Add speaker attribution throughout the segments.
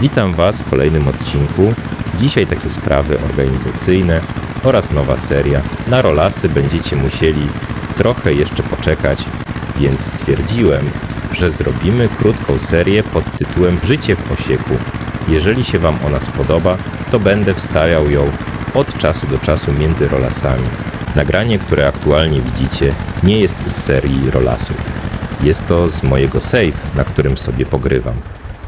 Speaker 1: Witam Was w kolejnym odcinku. Dzisiaj takie sprawy organizacyjne oraz nowa seria. Na rolasy będziecie musieli trochę jeszcze poczekać, więc stwierdziłem, że zrobimy krótką serię pod tytułem Życie w Osieku. Jeżeli się Wam ona spodoba, to będę wstawiał ją od czasu do czasu między rolasami. Nagranie, które aktualnie widzicie, nie jest z serii rolasów. Jest to z mojego save, na którym sobie pogrywam.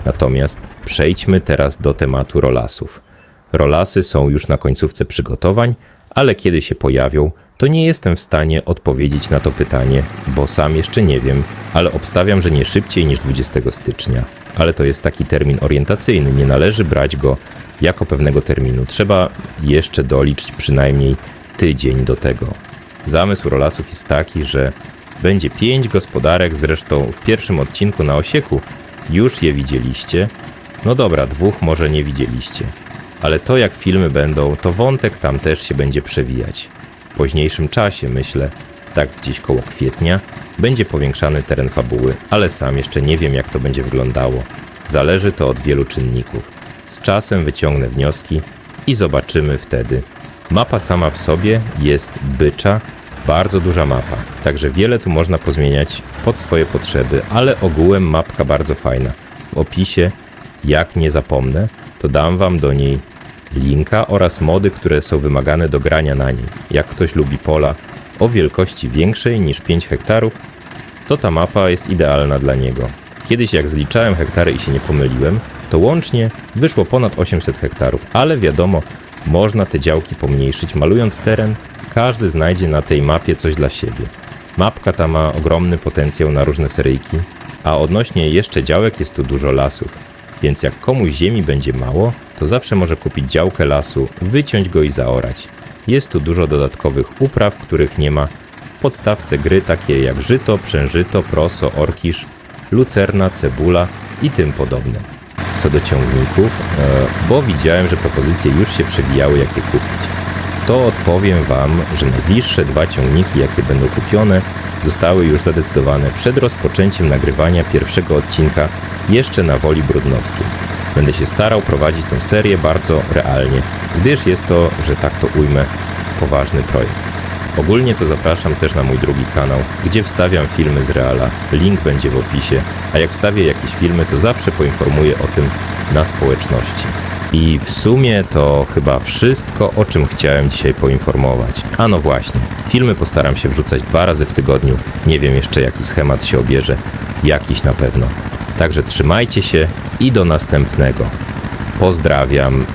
Speaker 1: Natomiast przejdźmy teraz do tematu rolasów. Rolasy są już na końcówce przygotowań, ale kiedy się pojawią, to nie jestem w stanie odpowiedzieć na to pytanie, bo sam jeszcze nie wiem, ale obstawiam, że nie szybciej niż 20 stycznia. Ale to jest taki termin orientacyjny, nie należy brać go jako pewnego terminu. Trzeba jeszcze doliczyć przynajmniej tydzień do tego. Zamysł rolasów jest taki, że będzie pięć gospodarek, zresztą w pierwszym odcinku na Osieku już je widzieliście. No dobra, dwóch może nie widzieliście. Ale to jak filmy będą, to wątek tam też się będzie przewijać. W późniejszym czasie, myślę, tak gdzieś koło kwietnia, będzie powiększany teren fabuły, ale sam jeszcze nie wiem jak to będzie wyglądało. Zależy to od wielu czynników. Z czasem wyciągnę wnioski i zobaczymy wtedy. Mapa sama w sobie jest bycza, bardzo duża mapa, także wiele tu można pozmieniać pod swoje potrzeby, ale ogółem mapka bardzo fajna. W opisie, jak nie zapomnę, to dam wam do niej linka oraz mody, które są wymagane do grania na niej. Jak ktoś lubi pola o wielkości większej niż 5 hektarów, to ta mapa jest idealna dla niego. Kiedyś jak zliczałem hektary i się nie pomyliłem, to łącznie wyszło ponad 800 hektarów, ale wiadomo, można te działki pomniejszyć, malując teren, każdy znajdzie na tej mapie coś dla siebie. Mapka ta ma ogromny potencjał na różne seryjki, a odnośnie jeszcze działek jest tu dużo lasów, więc jak komuś ziemi będzie mało, to zawsze może kupić działkę lasu, wyciąć go i zaorać. Jest tu dużo dodatkowych upraw, których nie ma w podstawce gry, takie jak żyto, przężyto, proso, orkisz, lucerna, cebula i tym podobne. Co do ciągników, e, bo widziałem, że propozycje już się przewijały, jakie kupić to odpowiem Wam, że najbliższe dwa ciągniki, jakie będą kupione, zostały już zadecydowane przed rozpoczęciem nagrywania pierwszego odcinka jeszcze na Woli Brudnowskiej. Będę się starał prowadzić tę serię bardzo realnie, gdyż jest to, że tak to ujmę, poważny projekt. Ogólnie to zapraszam też na mój drugi kanał, gdzie wstawiam filmy z Reala. Link będzie w opisie, a jak wstawię jakieś filmy, to zawsze poinformuję o tym na społeczności. I w sumie to chyba wszystko, o czym chciałem dzisiaj poinformować. A no właśnie, filmy postaram się wrzucać dwa razy w tygodniu. Nie wiem jeszcze jaki schemat się obierze, jakiś na pewno. Także trzymajcie się i do następnego. Pozdrawiam